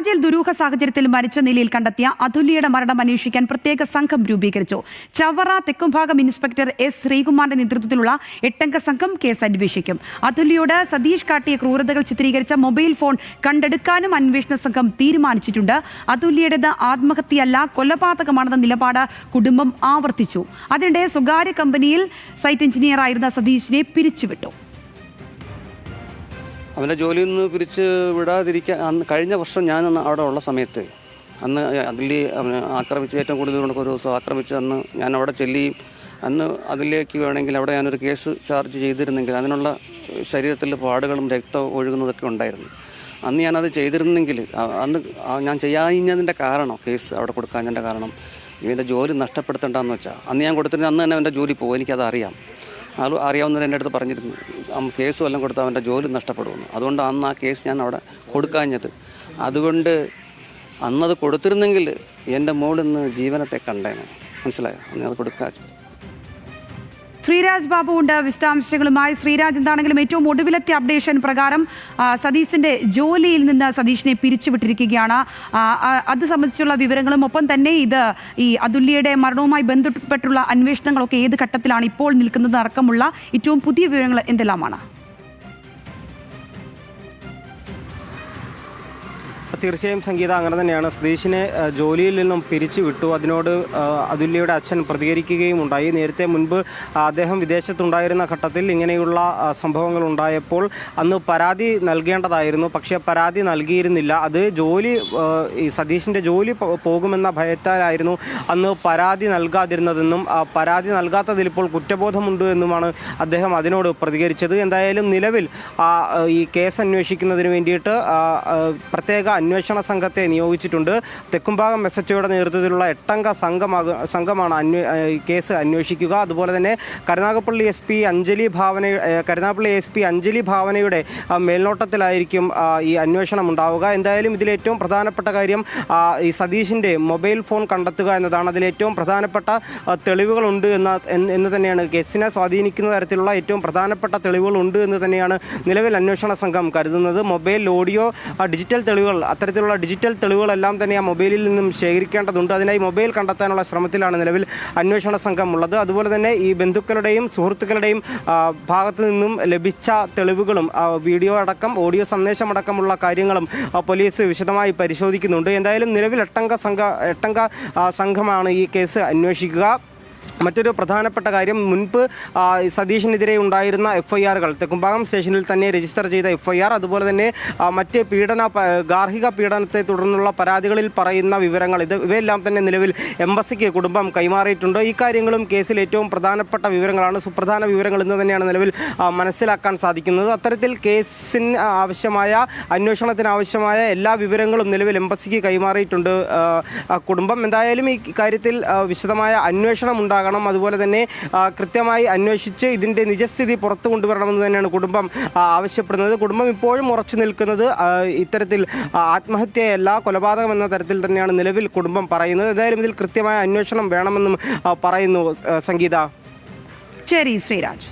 ഷാർജയിൽ ദുരൂഹ സാഹചര്യത്തിൽ മരിച്ച നിലയിൽ കണ്ടെത്തിയ അതുല്യയുടെ മരണം അന്വേഷിക്കാൻ പ്രത്യേക സംഘം രൂപീകരിച്ചു. ചവറ തെക്കുംഭാഗം ഇൻസ്പെക്ടർ എസ് ശ്രീകുമാറിന്റെ നേതൃത്വത്തിലുള്ള എട്ടംഗ സംഘം കേസ് അന്വേഷിക്കും. അതുല്യയോട് സതീഷ് കാട്ടിയ ക്രൂരതകൾ ചിത്രീകരിച്ച മൊബൈൽ ഫോൺ കണ്ടെടുക്കാനും അന്വേഷണ സംഘം തീരുമാനിച്ചിട്ടുണ്ട്. അതുല്യയുടേത് ആത്മഹത്യയല്ല കൊലപാതകമാണെന്ന നിലപാട് കുടുംബം ആവർത്തിച്ചു. അതിനിടെ സ്വകാര്യ കമ്പനിയിൽ സൈറ്റ് എഞ്ചിനീയർ ആയിരുന്ന സതീഷിനെ പിരിച്ചുവിട്ടു. അവന്റെ ജോലിയിൽ നിന്ന് പിരിച്ച് വിടാതിരിക്കാൻ അന്ന് കഴിഞ്ഞ വർഷം ഞാൻ അന്ന് അവിടെ ഉള്ള സമയത്ത് അന്ന് അതിൽ അവനെ ആക്രമിച്ച് ഏറ്റവും കൂടുതൽ കൊണ്ടൊക്കെ ഒരു ദിവസം ആക്രമിച്ച് അന്ന് ഞാൻ അവിടെ ചെല്ലുകയും അന്ന് അതിലേക്ക് വേണമെങ്കിൽ അവിടെ ഞാനൊരു കേസ് ചാർജ് ചെയ്തിരുന്നെങ്കിൽ അതിനുള്ള ശരീരത്തിൽ പാടുകളും രക്തം ഒഴുകുന്നതൊക്കെ ഉണ്ടായിരുന്നു. അന്ന് ഞാനത് ചെയ്തിരുന്നെങ്കിൽ അന്ന് ഞാൻ ചെയ്യാഞ്ഞതിന്റെ കാരണം കേസ് അവിടെ കൊടുക്കാഞ്ഞതിന്റെ കാരണം ഇവന്റെ ജോലി നഷ്ടപ്പെടുത്തേണ്ടെന്ന് വെച്ചാൽ അന്ന് ഞാൻ കൊടുത്തിരുന്ന അന്ന് തന്നെ അവന്റെ ജോലി പോകും എനിക്കത് അറിയാം ആൾ അറിയാവുന്നവർ എന്റെ അടുത്ത് പറഞ്ഞിരുന്നു. കേസ് വല്ലതും കൊടുത്താൽ അവന്റെ ജോലി നഷ്ടപ്പെടുമെന്ന്. അതുകൊണ്ട് അന്ന് ആ കേസ് ഞാൻ അവിടെ കൊടുക്കാഞ്ഞത്. അതുകൊണ്ട് അന്നത് കൊടുത്തിരുന്നെങ്കിൽ എന്റെ മോളിൽ നിന്ന് ജീവനത്തെ കണ്ടേനെ. മനസ്സിലായോ? അന്ന് അത് കൊടുക്കാ ശ്രീരാജ് ബാബു ഉണ്ട്. വിശദാംശങ്ങളുമായി ശ്രീരാജ്. എന്താണെങ്കിലും ഏറ്റവും ഒടുവിലത്തെ അപ്ഡേഷൻ പ്രകാരം സതീശിന്റെ ജോലിയിൽ നിന്ന് സതീഷിനെ പിരിച്ചുവിട്ടിരിക്കുകയാണ്. അത് സംബന്ധിച്ചുള്ള വിവരങ്ങളും ഒപ്പം തന്നെ ഇത് ഈ അതുല്യയുടെ മരണവുമായി ബന്ധപ്പെട്ടുള്ള അന്വേഷണങ്ങളൊക്കെ ഏത് ഘട്ടത്തിലാണ് ഇപ്പോൾ നിൽക്കുന്നത് അടക്കമുള്ള ഏറ്റവും പുതിയ വിവരങ്ങൾ എന്തെല്ലാമാണ്? തീർച്ചയായും സംഗീത അങ്ങനെ തന്നെയാണ്. സതീഷിനെ ജോലിയിൽ നിന്നും പിരിച്ചു വിട്ടു. അതിനോട് അതുല്യയുടെ അച്ഛൻ പ്രതികരിക്കുകയും ഉണ്ടായി. നേരത്തെ മുൻപ് അദ്ദേഹം വിദേശത്തുണ്ടായിരുന്ന ഘട്ടത്തിൽ ഇങ്ങനെയുള്ള സംഭവങ്ങൾ ഉണ്ടായപ്പോൾ അന്ന് പരാതി നൽകേണ്ടതായിരുന്നു. പക്ഷേ പരാതി നൽകിയിരുന്നില്ല. അത് ജോലി സതീഷിന്റെ ജോലി പോകുമെന്ന ഭയത്താലായിരുന്നു അന്ന് പരാതി നൽകാതിരുന്നതെന്നും പരാതി നൽകാത്തതിൽ ഇപ്പോൾ കുറ്റബോധമുണ്ട് എന്നുമാണ് അദ്ദേഹം അതിനോട് പ്രതികരിച്ചത്. എന്തായാലും നിലവിൽ ഈ കേസ് അന്വേഷിക്കുന്നതിന് വേണ്ടിയിട്ട് പ്രത്യേക അന്വേഷണ സംഘത്തെ നിയോഗിച്ചിട്ടുണ്ട്. തെക്കുംഭാഗം എസ് എച്ച് നേതൃത്വത്തിലുള്ള എട്ടംഗ സംഘമാക സംഘമാണ് അന്വേ കേസ് അന്വേഷിക്കുക. അതുപോലെ തന്നെ Karunagappally S P Anjali Bhavana Karunagappally S P Anjali ഭാവനയുടെ മേൽനോട്ടത്തിലായിരിക്കും ഈ അന്വേഷണം ഉണ്ടാവുക. എന്തായാലും ഇതിൽ ഏറ്റവും പ്രധാനപ്പെട്ട കാര്യം ഈ സതീഷിന്റെ മൊബൈൽ ഫോൺ കണ്ടെത്തുക എന്നതാണ്. അതിൽ ഏറ്റവും പ്രധാനപ്പെട്ട തെളിവുകളുണ്ട് എന്ന് എന്ന് തന്നെയാണ് കേസിനെ സ്വാധീനിക്കുന്ന തരത്തിലുള്ള ഏറ്റവും പ്രധാനപ്പെട്ട തെളിവുകളുണ്ട് എന്ന് തന്നെയാണ് നിലവിൽ അന്വേഷണ സംഘം കരുതുന്നത്. മൊബൈൽ ഓഡിയോ ഡിജിറ്റൽ തെളിവുകൾ അത്തരത്തിലുള്ള ഡിജിറ്റൽ തെളിവുകളെല്ലാം തന്നെ ആ മൊബൈലിൽ നിന്നും ശേഖരിക്കേണ്ടതുണ്ട്. അതിനായി മൊബൈൽ കണ്ടെത്താനുള്ള ശ്രമത്തിലാണ് നിലവിൽ അന്വേഷണ സംഘം ഉള്ളത് അതുപോലെ തന്നെ ഈ ബന്ധുക്കളുടെയും സുഹൃത്തുക്കളുടെയും ഭാഗത്തു നിന്നും ലഭിച്ച തെളിവുകളും വീഡിയോ അടക്കം ഓഡിയോ സന്ദേശമടക്കമുള്ള കാര്യങ്ങളും പോലീസ് വിശദമായി പരിശോധിക്കുന്നുണ്ട്. എന്തായാലും നിലവിൽ എട്ടംഗ സംഘ എട്ടംഗ സംഘമാണ് ഈ കേസ് അന്വേഷിക്കുക. മറ്റൊരു പ്രധാനപ്പെട്ട കാര്യം മുൻപ് സതീഷിനെതിരെ ഉണ്ടായിരുന്ന എഫ് ഐ ആറുകൾ തെക്കുംഭാഗം സ്റ്റേഷനിൽ തന്നെ രജിസ്റ്റർ ചെയ്ത എഫ് ഐ ആർ അതുപോലെ തന്നെ മറ്റ് പീഡന ഗാർഹിക പീഡനത്തെ തുടർന്നുള്ള പരാതികളിൽ പറയുന്ന വിവരങ്ങൾ ഇത് ഇവയെല്ലാം തന്നെ നിലവിൽ എംബസിക്ക് കുടുംബം കൈമാറിയിട്ടുണ്ട്. ഈ കാര്യങ്ങളും കേസിൽ ഏറ്റവും പ്രധാനപ്പെട്ട വിവരങ്ങളാണ്. സുപ്രധാന വിവരങ്ങൾ എന്ന് തന്നെയാണ് നിലവിൽ മനസ്സിലാക്കാൻ സാധിക്കുന്നത്. അത്തരത്തിൽ കേസിന് ആവശ്യമായ അന്വേഷണത്തിന് ആവശ്യമായ എല്ലാ വിവരങ്ങളും നിലവിൽ എംബസിക്ക് കൈമാറിയിട്ടുണ്ട് കുടുംബം. എന്തായാലും ഈ കാര്യത്തിൽ വിശദമായ അന്വേഷണം ഉണ്ടാകണം. അതുപോലെ തന്നെ കൃത്യമായി അന്വേഷിച്ച് ഇതിന്റെ നിജസ്ഥിതി പുറത്തു കൊണ്ടുവരണമെന്ന് തന്നെയാണ് കുടുംബം ആവശ്യപ്പെടുന്നത്. കുടുംബം ഇപ്പോഴും ഉറച്ചു നിൽക്കുന്നത് ഇത്തരത്തിൽ ആത്മഹത്യയല്ല കൊലപാതകം എന്ന തരത്തിൽ തന്നെയാണ് നിലവിൽ കുടുംബം പറയുന്നത്. ഏതായാലും ഇതിൽ കൃത്യമായ അന്വേഷണം വേണമെന്നും പറയുന്നു സംഗീത. ശരി ശ്രീരാജ്.